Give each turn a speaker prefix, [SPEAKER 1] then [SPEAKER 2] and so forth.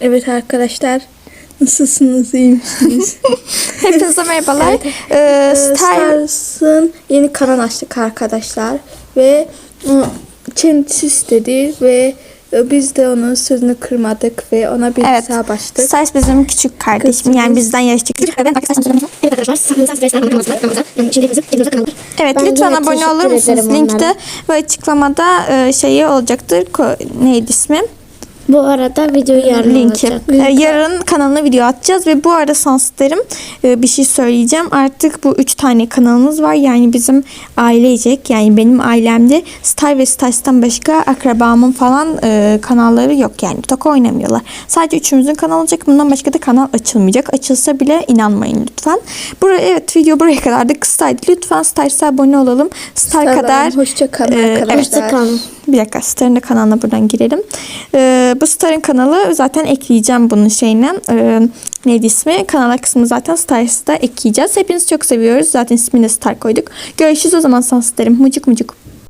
[SPEAKER 1] Evet arkadaşlar. Nasılsınız? iyi misiniz?
[SPEAKER 2] Hepinize merhabalar.
[SPEAKER 1] Evet.
[SPEAKER 2] Ee,
[SPEAKER 1] Ee,
[SPEAKER 2] Star
[SPEAKER 1] Stars'ın yeni kanal açtık arkadaşlar. Ve ı, kendisi istedi ve e, biz de onun sözünü kırmadık ve ona bir
[SPEAKER 2] Evet.
[SPEAKER 1] hesap açtık.
[SPEAKER 2] Stars bizim küçük kardeşim. Yani bizden yaşça küçük.
[SPEAKER 3] Evet Ben
[SPEAKER 2] lütfen abone olur musunuz? Linkte ve açıklamada e, şeyi olacaktır. Neydi ismi?
[SPEAKER 3] Bu arada videoyu yarın
[SPEAKER 2] Linki.
[SPEAKER 3] olacak.
[SPEAKER 2] Ee, yarın kanalına video atacağız ve bu arada sanslarım bir şey söyleyeceğim. Artık bu üç tane kanalımız var. Yani bizim ailecek yani benim ailemde Star ve Stars'tan başka akrabamın falan e, kanalları yok. Yani TikTok oynamıyorlar. Sadece üçümüzün kanalı olacak. Bundan başka da kanal açılmayacak. Açılsa bile inanmayın lütfen. Buraya, evet video buraya kadar da kısaydı. Lütfen Stars'a abone olalım. Star
[SPEAKER 1] Star'dan
[SPEAKER 2] kadar
[SPEAKER 1] Hoşça kalın
[SPEAKER 2] Ee, evet.
[SPEAKER 1] arkadaşlar.
[SPEAKER 3] Hoşçakalın.
[SPEAKER 2] Bir dakika Star'ın da kanalına buradan girelim. Ee, bu Star'ın kanalı zaten ekleyeceğim bunun şeyine. Ee, neydi ismi? Kanal kısmı zaten Stars'da ekleyeceğiz. Hepinizi çok seviyoruz. Zaten ismini Star koyduk. Görüşürüz o zaman Sanslarım. Mucuk mucuk.